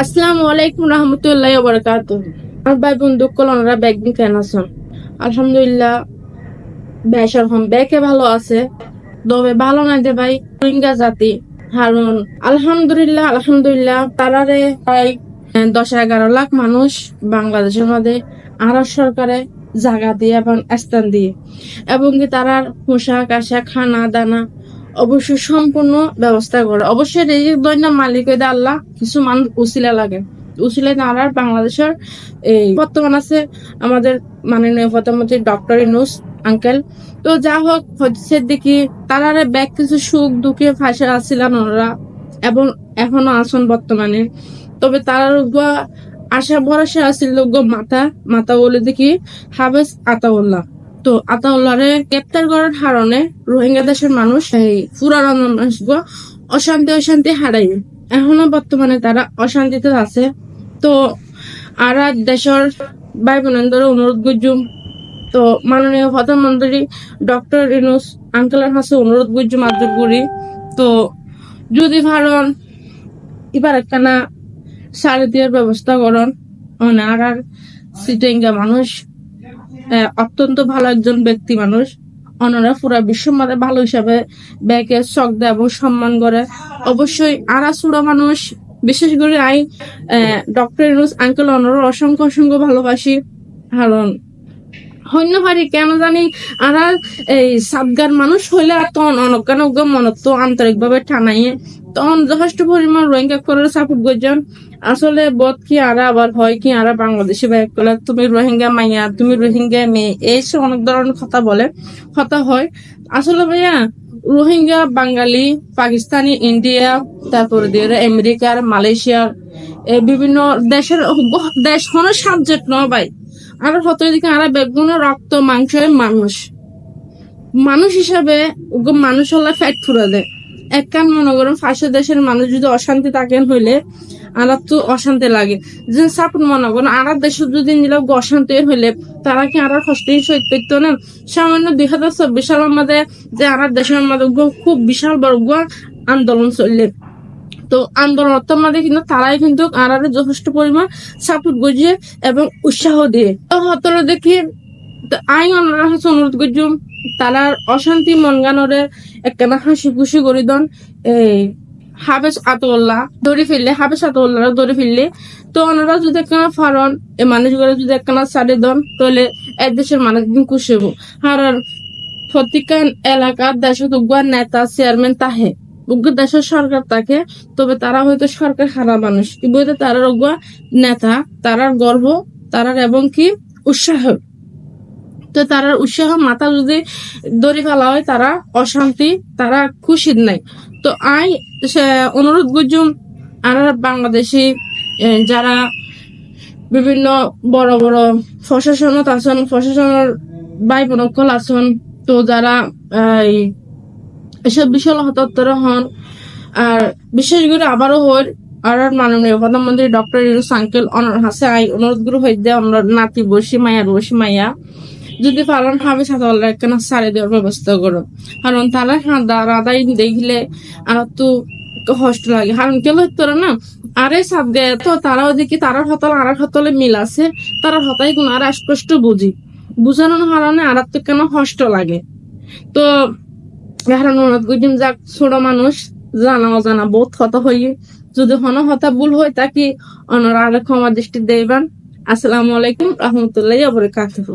আসসালামু আলাইকুম রহমতুল্লাহ বরকাত আমার ভাই বন্ধু ব্যাগ আছেন আলহামদুলিল্লাহ ব্যাকে ভালো আছে। তবে ভালো নাই দে ভাই রোহিঙ্গা জাতি। আলহামদুলিল্লাহ আলহামদুলিল্লাহ, তারারে প্রায় দশ এগারো লাখ মানুষ বাংলাদেশের মধ্যে আরব সরকারে জায়গা দিয়ে এবং স্থান দিয়ে। এবং কি তারার পোশাক, আশাক, খানা, দানা অবশ্যই সম্পূর্ণ ব্যবস্থা করে। অবশ্যই রেজিক দৈন্য মালিক হইতে আল্লাহ কিছু মানুষ উসিলা লাগে। উসিলা তারার বাংলাদেশের এই বর্তমান আছে আমাদের মাননীয় প্রধানমন্ত্রী ডক্টর ইনুস আঙ্কেল। তো যা হোক হচ্ছে দেখি তারারে ব্যাগ কিছু সুখ দুঃখে ফাঁসে আসছিলেন ওনারা এবং এখনও আছেন বর্তমানে। তবে উগা আশা ভরসা আছিল গো মাথা মাথা বলে দেখি হাবেস আতাউল্লাহ। তো আতাউল্লাহরে গ্রেপ্তার করার কারণে রোহিঙ্গা দেশের মানুষ এই পুরানো মানুষ অশান্তি অশান্তি হারাই এখনও বর্তমানে তারা অশান্তিতে আছে। তো আর দেশের ভাই বোনেদের অনুরোধ গুজুম তো মাননীয় প্রধানমন্ত্রী ডক্টর ইনুস আঙ্কেলের কাছে অনুরোধ গুজুম আদর করি। তো যদি ভারণ এবার একখানা সাড়ে দিয়ার ব্যবস্থা করন। আর আর সিটেঙ্গা মানুষ অত্যন্ত ভালো একজন ব্যক্তি মানুষ। অনারা পুরা বিশ্ব মাঝে ভালো হিসাবে ব্যাকে শখ দেয় এবং সম্মান করে। অবশ্যই আরা সুরা মানুষ, বিশেষ করে আই ডক্টর আঙ্কেল অনার অসংখ্য অসংখ্য ভালোবাসি। কারণ হন্য পারি কেন জানি আর এই সাবগার মানুষ হইলে আর তখন অনজ্ঞান অজ্ঞান মনত তো আন্তরিক ভাবে টানাইয়ে, তখন যথেষ্ট পরিমাণ রোহিঙ্গা করে সাপোর্ট করছেন আসলে বোধ কি আর, আবার হয় কি আর বাংলাদেশে ব্যাগ করলে? তুমি রোহিঙ্গা মাইয়া, তুমি রোহিঙ্গা মেয়ে এইসব অনেক ধরনের কথা বলে, কথা হয়। আসলে ভাইয়া, রোহিঙ্গা, বাঙালি, পাকিস্তানি, ইন্ডিয়া, তারপরে দিয়ে আমেরিকার, মালয়েশিয়ার এই বিভিন্ন দেশের দেশ কোনো সাবজেক্ট নয় ভাই। আর হত এদিকে আর বেগুন রক্ত মাংসের মানুষ। মানুষ হিসাবে মানুষ হলে ফ্যাট ফুরা দেয় এক কান মনে করেন ফাঁসের দেশের মানুষ যদি অশান্তি থাকেন হইলে আর তো অশান্তি লাগে। যে মনে করেন, আর দেশে যদি নিলে অশান্তি হইলে, তারা কি আর কষ্ট সহিত পেত না? সামান্য দুই হাজার চব্বিশ সালের মধ্যে যে আর দেশের মধ্যে খুব বিশাল বড় আন্দোলন চললে। তো আন্দোলনের মধ্যে কিন্তু তারাই কিন্তু আর যথেষ্ট পরিমাণ সাপোর্ট বুঝিয়ে এবং উৎসাহ দিয়ে। হতরে দেখি, তো আই অনারা কাছে অনুরোধ করছুম তারার অশান্তি মন গানরে একখানা হাসি খুশি করি দন, এই হাবেস আতউল্লাহ, ধরে ফেললে হাবেস আতউল্লাহ ধরে ফেললে, তো ওনারা যদি একখানা ফারন, এই মানুষগুলো যদি একখানা সারি দন, তাহলে এক দেশের মানুষ দিন খুশি হব আর প্রত্যেকখান এলাকার দেশে উগ্র নেতা চেয়ারম্যান তাহে। দেশের সরকার থাকে তবে তারা হয়তো সরকার হারা মানুষ। কি বলতে তারার উগ্র নেতা, তারার গর্ব, তারার এবং কি উৎসাহ। তো তারার উৎসাহ মাথা যদি দড়ি ফেলা হয়, তারা অশান্তি, তারা খুশির নাই। তো আই অনুরোধ গুজুম আর বাংলাদেশি যারা বিভিন্ন বড় বড় প্রশাসনত আছেন প্রশাসনের ভাই বোনকল আছেন, তো যারা এসব বিশাল হতাত্তর হন। আর বিশেষ করে আবারও হর আর মাননীয় প্রধানমন্ত্রী ডক্টর ইউনুস আঙ্কেল, অনার হাসে আই অনুরোধগুলো হইতে অনার নাতি বসি মায়া বসি মাইয়া যদি পালন হবে আল্লাহ একখানা সারে দেওয়ার ব্যবস্থা করো কারণ তারা হাঁদা রাদাই দেখলে আর তো কষ্ট লাগে। কারণ কেউ তোরা না, আরে সাপ গে তো তারাও দেখি তারার হতল আর হতলে মিল আছে, তারার হতাই কোন আর স্পষ্ট বুঝি। বুঝানোর কারণে আর তো কেন কষ্ট লাগে। তো এখন অনুরোধ করিম যাক ছোট মানুষ, জানা অজানা বোধ হত হই যদি হন হতা ভুল হয়, তাকে অনারা আর ক্ষমা দৃষ্টি দেবেন আসসালামু আলাইকুম, রহমতুল্লাহ বরকাতুহ।